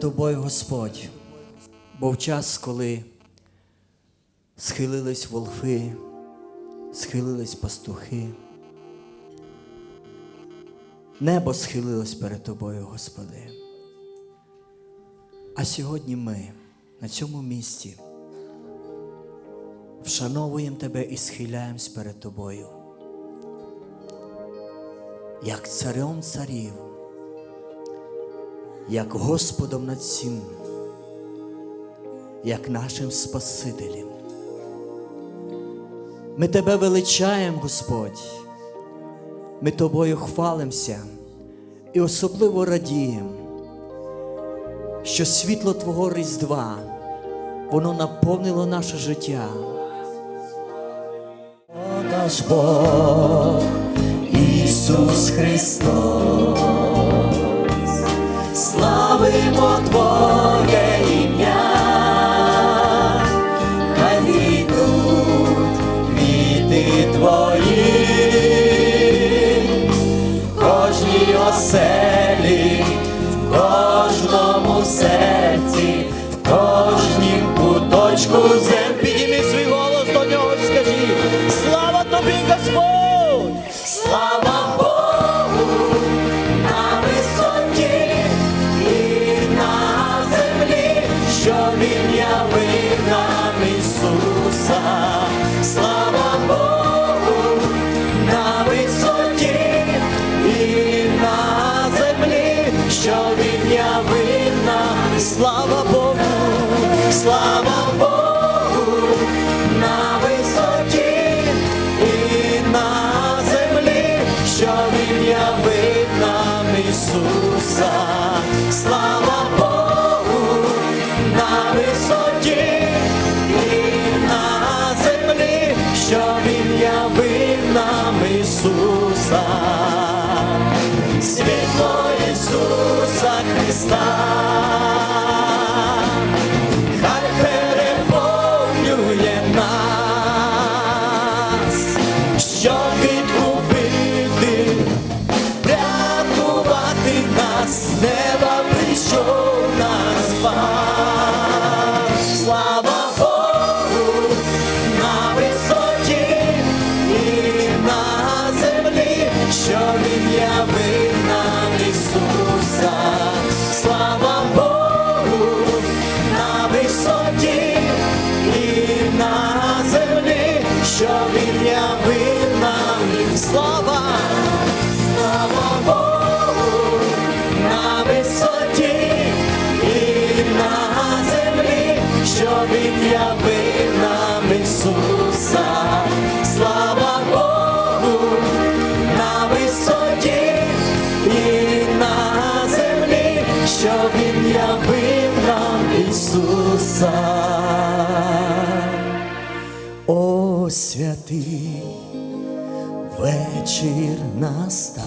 тобою, Господь. Був час, коли схилились волхи, схилились пастухи. Небо схилилось перед тобою, Господи. А сьогодні ми на цьому місці вшановуємо Тебе і схиляємось перед Тобою, як царем царів, як Господом над всім, як нашим Спасителем. Ми Тебе величаємо, Господь, ми Тобою хвалимося і особливо радіємо, що світло Твого Різдва, воно наповнило наше життя. Наш Бог, Ісус Христос, славимо Твоє Слава Богу на висоті і на землі, що він явив нам Ісуса. Слава Богу на висоті і на землі, що він явив нам Ісуса. Світло Ісуса Христа. Що він явив нам Ісуса. О, святий вечір настав.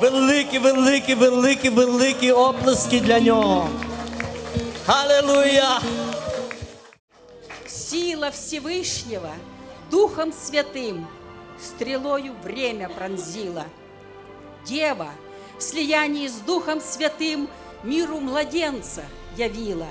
Великі, великі, великі, великі оплески для нього. Аллилуйя! Сила Всевышнего Духом Святым стрелою время пронзила. Дева в слиянии с Духом Святым миру младенца явила.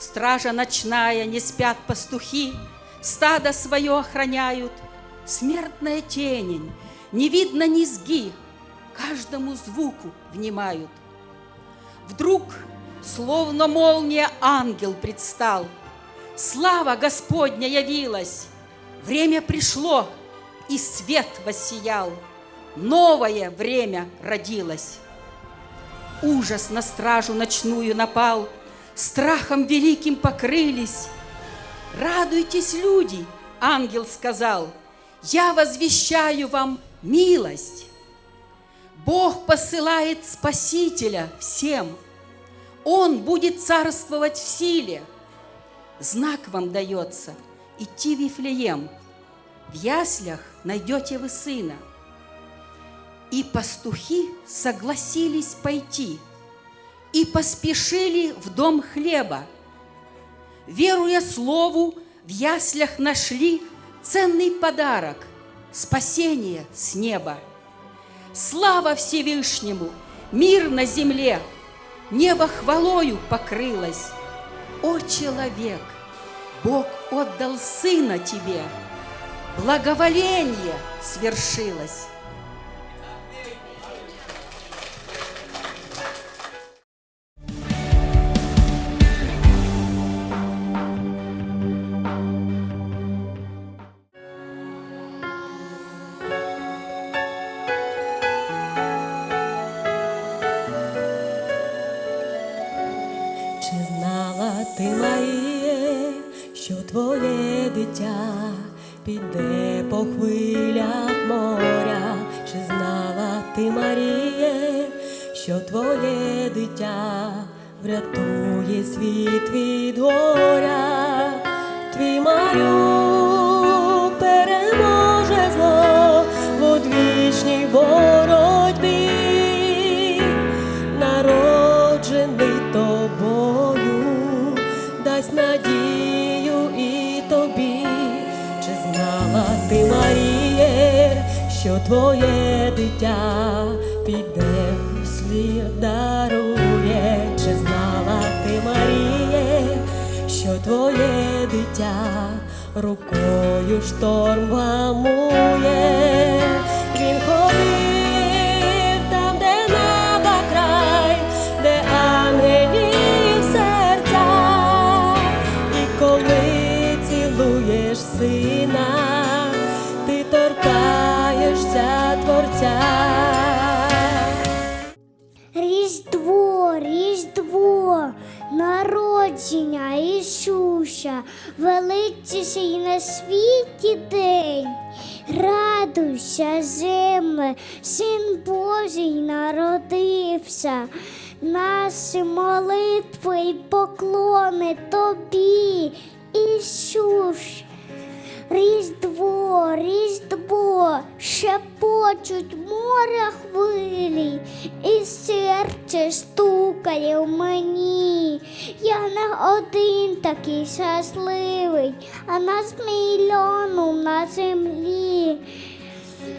Стража ночная, не спят пастухи, стадо свое охраняют. Смертная тенень, не видно низги, каждому звуку внимают. Вдруг, словно молния, ангел предстал. Слава Господня явилась. Время пришло, и свет воссиял. Новое время родилось. Ужас на стражу ночную напал, Страхом великим покрылись. Радуйтесь, люди, ангел сказал, Я возвещаю вам милость. Бог посылает Спасителя всем. Он будет царствовать в силе. Знак вам дается – идти в Вифлеем. В яслях найдете вы сына. И пастухи согласились пойти и поспешили в дом хлеба. Веруя слову, в яслях нашли ценный подарок, спасение с неба. Слава Всевышнему, мир на земле, небо хвалою покрылось. О, человек, Бог отдал Сына тебе, благоволение свершилось. Ти, Маріє, що твоє дитя піде по хвилях моря? Чи знала ти, Маріє, що твоє дитя врятує світ від горя? Твій малюк дасть надію і тобі, чи знала ти, Маріє, що твоє дитя піде слід дарує, чи знала ти, Маріє, що твоє дитя рукою шторм вамує, він ходив величіший на світі день. Радуйся, земле, син Божий народився. Наші молитви й поклони тобі, Ісус. Різдво, Різдво, шепочуть моря хвилі, і серце стукає в мені. Я не один такий щасливий, а нас мільйону на землі.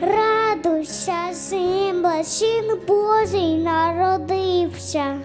Радуйся, земля, син Божий народився.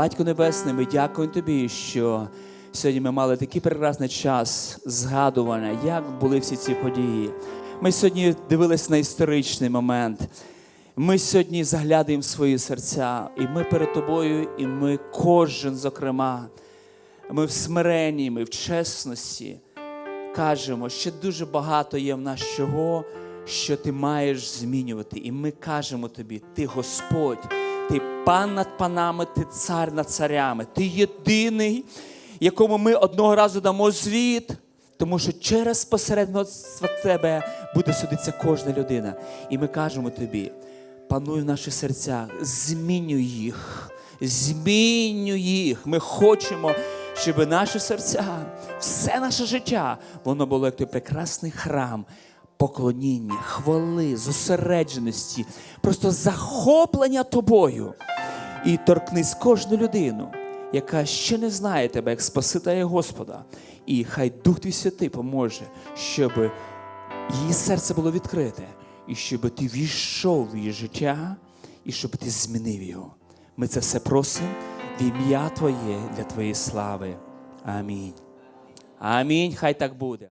Батько Небесний, ми дякуємо тобі, що сьогодні ми мали такий прекрасний час згадування, як були всі ці події. Ми сьогодні дивились на історичний момент. Ми сьогодні заглядаємо в свої серця, і ми перед тобою, і ми кожен, зокрема, ми в смиренні, ми в чесності кажемо, що дуже багато є в нас чого, що ти маєш змінювати. І ми кажемо тобі, ти Господь, пан над панами, ти цар над царями, ти єдиний, якому ми одного разу дамо звіт. Тому що через посередництво тебе буде судитися кожна людина. І ми кажемо тобі, пануй в наших серцях, змінюй їх, змінюй їх. Ми хочемо, щоб наші серця, все наше життя, воно було як той прекрасний храм поклоніння, хвали, зосередженості, просто захоплення тобою. І торкнись кожну людину, яка ще не знає тебе як Спасителя і Господа. І хай Дух Твій Святий поможе, щоб її серце було відкрите, і щоб ти війшов в її життя, і щоб ти змінив його. Ми це все просимо в ім'я Твоє для Твоєї слави. Амінь. Амінь. Хай так буде.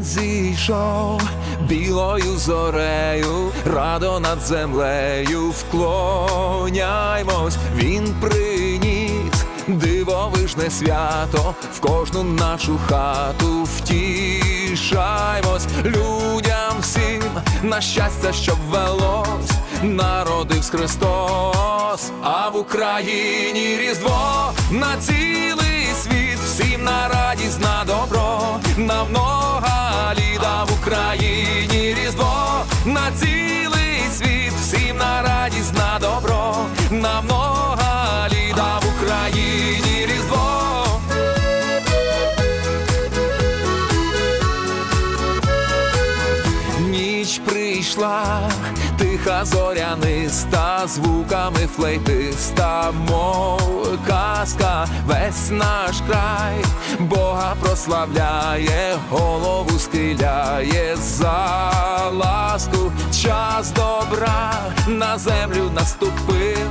День зійшов білою зорею, радо над землею вклоняймось, він приніс дивовижне свято в кожну нашу хату втішаймось. Людям всім на щастя, щоб велось, народився Христос, а в Україні Різдво на цілий світ, всім на радість, на добро, на много ліда в Україні Різдво, на цілий світ, всім на радість, на добро, на много тиха зоряниста, звуками флейтиста, мов казка, весь наш край, Бога прославляє, голову схиляє за ласку, час добра на землю наступив.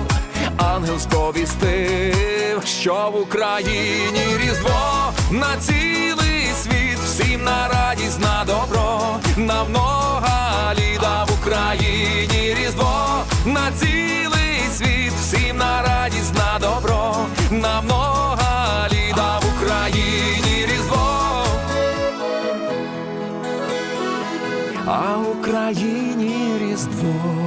Ангел сповістив, що в Україні Різдво на цілий світ, всім на радість, на добро, на много літа в Україні Різдво, на цілий світ, всім на радість, на добро, на много літа в Україні Різдво. А в Україні Різдво.